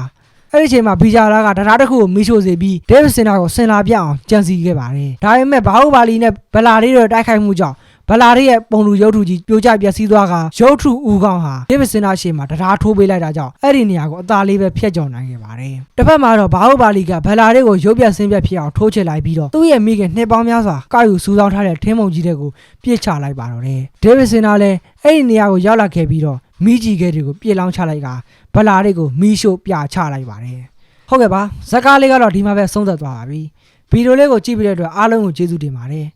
အဲ့ဒီအချိန်မှာဘီဂျာလာကတရားတစ်ခုကိုမီးရှို့စေပြီးဒေးဗစ်စင်နာကိုဆင်လာပြအောင်ကြံစီခဲ့ပါတယ်ဒါပေမဲ့ဘာဟုပါလီနဲ့ဗလာလေးတွေတိုက်ခိုက်မှုကြောင့် ဗလာရီရဲ့ပုံလူရုပ်ထုကြီးပြိုကျပျက်စီးသွားကရုပ်ထုဦးကောင်းဟာဒေးဗစ်စင်နာရှေ့မှာတရားထိုးပေးလိုက်တာကြောင့်အဲ့ဒီနေရာကိုအသာလေးပဲဖျက်ကျော်နိုင်ခဲ့ပါတယ်။တစ်ဖက်မှာတော့ဘာဟုတ်ပါလီကဗလာရီကိုရုပ်ပြဆင်းပြဖြစ်အောင်ထိုးချစ်လိုက်ပြီးတော့သူ့ရဲ့မိခင်နှစ်ပေါင်းများစွာကာယူစူးစောင်းထားတဲ့ထင်းမုံကြီးတဲ့ကိုပြစ်ချလိုက်ပါတော့တယ်။ဒေးဗစ်စင်နာလည်းအဲ့ဒီနေရာကိုရောက်လာခဲ့ပြီးတော့မိကြီးခဲတွေကိုပြစ်လောင်းချလိုက်ကဗလာရီကိုမီးရှို့ပြချလိုက်ပါတယ်။ဟုတ်ကဲ့ပါဇက်ကားလေးကတော့ဒီမှာပဲဆုံးသက်သွားပါပြီ။ဗီဒီယိုလေးကိုကြည့်ပြီးတဲ့အတွက်အားလုံးကိုကျေးဇူးတင်ပါတယ်